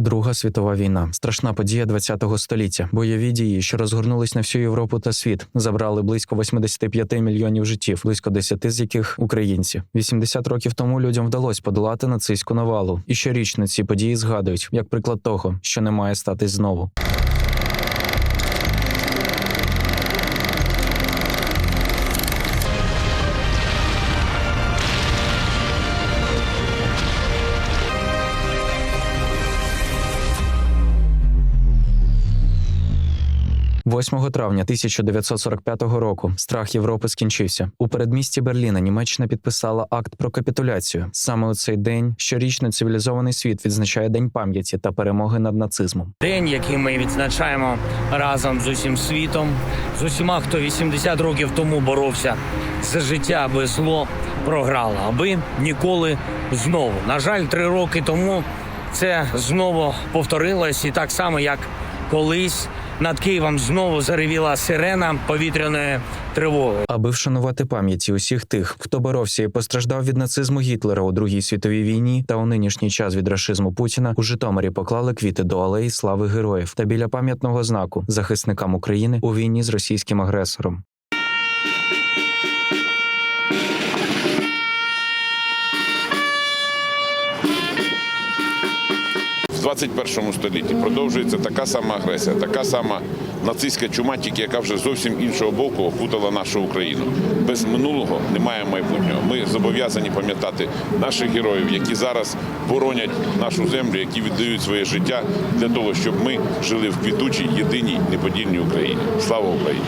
Друга світова війна страшна подія ХХ століття. Бойові дії, що розгорнулись на всю Європу та світ, забрали близько 85 мільйонів життів, близько 10 з яких українці. 80 років тому людям вдалося подолати нацистську навалу, і щорічно ці події згадують як приклад того, що не має статись знову. – 8 травня 1945 року страх Європи скінчився. У передмісті Берліна Німеччина підписала акт про капітуляцію. Саме у цей день щорічно цивілізований світ відзначає День пам'яті та перемоги над нацизмом. День, який ми відзначаємо разом з усім світом, з усіма, хто 80 років тому боровся за життя, аби зло програло, аби ніколи знову. На жаль, три роки тому це знову повторилось, і так само, як колись над Києвом знову заревіла сирена повітряної тривоги. Аби вшанувати пам'яті усіх тих, хто боровся і постраждав від нацизму Гітлера у Другій світовій війні та у нинішній час від рашизму Путіна, у Житомирі поклали квіти до алеї слави героїв та біля пам'ятного знаку захисникам України у війні з російським агресором. В 21 столітті продовжується така сама агресія, така сама нацистська чума, тільки яка вже зовсім іншого боку опутала нашу Україну. Без минулого немає майбутнього. Ми зобов'язані пам'ятати наших героїв, які зараз боронять нашу землю, які віддають своє життя для того, щоб ми жили в квітучій, єдиній, неподільній Україні. Слава Україні!